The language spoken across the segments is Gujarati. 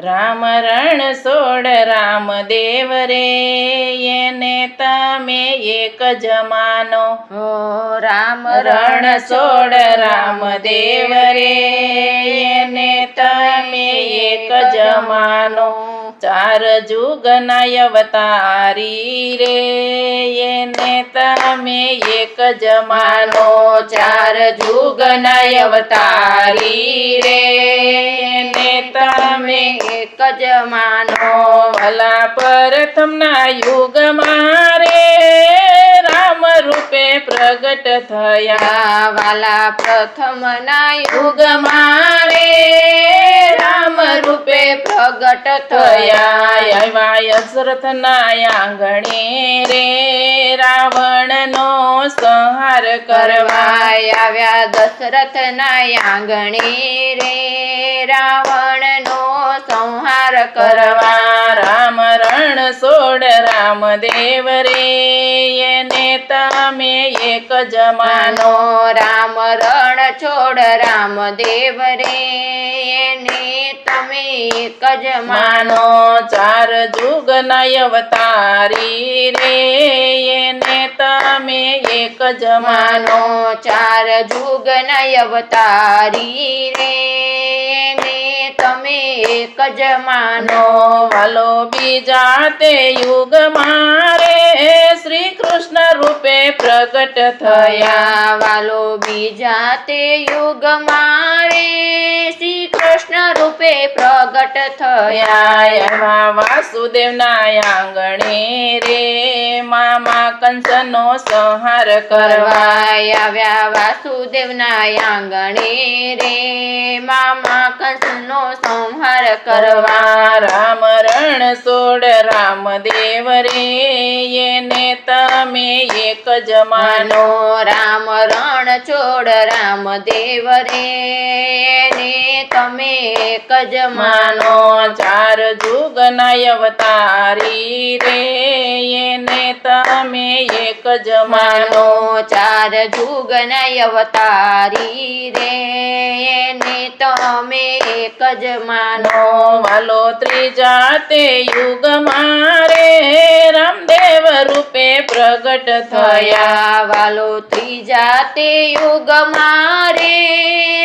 राम रण सोड़ राम देव रे ये नेता में एक जमानो हो राम रण सोड़ राम देव रे ये नेता में एक जमानो चार जुग नवतारी रे ये नेता में एक जमानो चार जुग नवतारी रे ये नेता એક જ માનો ભલા પ્રથમના યુગમાં રે રામ રૂપે પ્રગટ થયા વાલા પ્રથમના યુગમાં રે રામ રૂપે પ્રગટ થયા આવ્યા યશરથના આંગણે રે રાવણનો સંહાર કરવા આવ્યા દશરથના આંગણી રે રાવણનો સંહાર કરવા રામ રણ સોડ રામદેવ રે એને તમે એક જ માનો રામ રણ છોડ રામદેવ રે એને તમે એક જ માનો ચાર જુગ અવતારી રે એને નામે એક જ ચાર જુગન અવતારી રે ને તમે એક જ વાલો બીજા તે યુગ મારે શ્રી કૃષ્ણ રૂપે પ્રગટ થયા વાલો બીજા તે યુગ મારે શ્રી કૃષ્ણ રૂપે પ્ર પ્રગટ થયા એવા વાસુદેવના આંગણે રે મામા કંસનો સંહાર કરવા આવ્યા વાસુદેવના આંગણે રે મામા કંસનો સંહાર કરવા રામ રણ સોડ દેવ રે એને તમે એક જ માનો રામ રણ છોડ રામદેવ રે એને તમે એક જ नो चार जुग नवतारी रे ये ने ते एक जमानो चार जुग नवतारी रे મે એક જમાનો વાલો ત્રી જાતે યુગમારે રામદેવ રૂપે પ્રગટ થયા વાલો ત્રી જાતે યુગમારે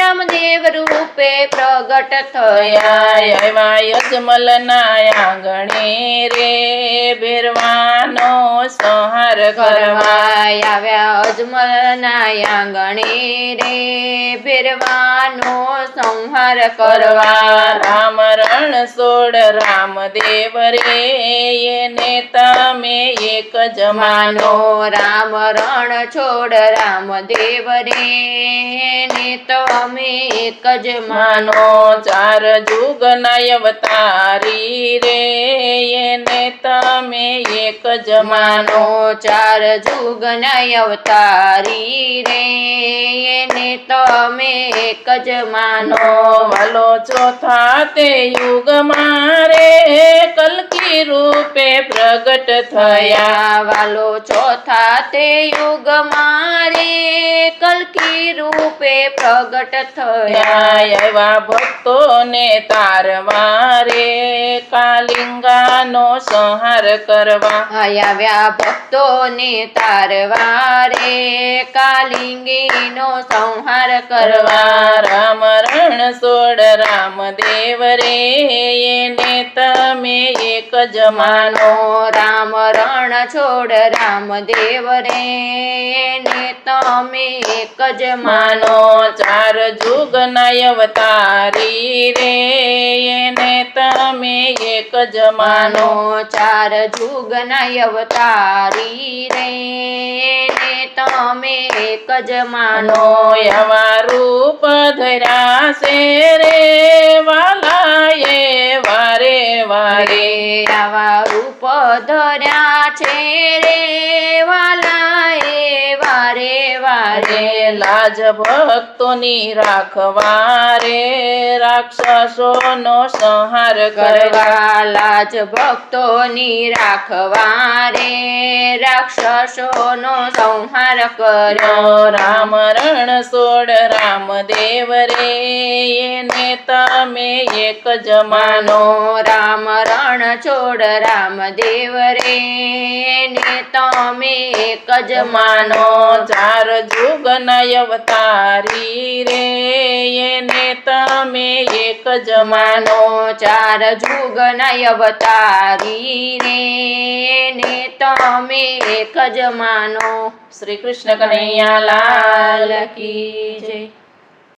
રામદેવ રૂપે પ્રગટ થયા હે માયો જમલ નાયા ગણે રે ભેરવાનો સંહાર કરવા આવ્યા જમલ નાયા ગણે રે ભેરવાનો हर करवा राम रण सोड राम देव रे ये नेता में एक जमानो राम रण छोड राम देव रे नेता में एक जमानो चार जुग नयवतारी रे ये नेता में एक जमानो चार जुग नयवतारी रे ये नेता में एक जमानो વલો ચોથા તે યુગ મારે કલકી रूपे प्रगट थया वालो चौथा ते युग मारे कलकी रूपे प्रगट थया एवा भक्तो ने तार रे कालिंगा नो संहार करवा आयाव्या भक्तो ने तार रे कालिंगी नो संहार करवा राम रण सोड राम देवरे रे ये ने तमे एक जमानो राम रण छोड़ राम देव रे ने तमे ज मानो चार जुग नयवतारी रे ने तमे एक ज मानो चार जुग नयवतारी रे ने तमे एक ज मानो यवा रूप धरा से रे वाला ये वारे વારે આવા રૂપ ધર્યા છે રે વાલા એ વારે વારે લાજ ભક્તોની રાખવા રે રાક્ષસોનો સંહાર કરવા લાજ ભક્તોની રાખવા રે રાક્ષસોનો સંહાર કરો રામ રણ સોડ રામદેવ રે એને તમે એક જ માનો રામ રણ છોડ રામદેવ રે એને તમે એક જ માનો ચાર જુગ गणय अवतारी रे ये ने तमे एक जमानो चार जुगनय अवतारी रे ने तमे एक जमानो श्री कृष्ण कन्हैया लाल की जय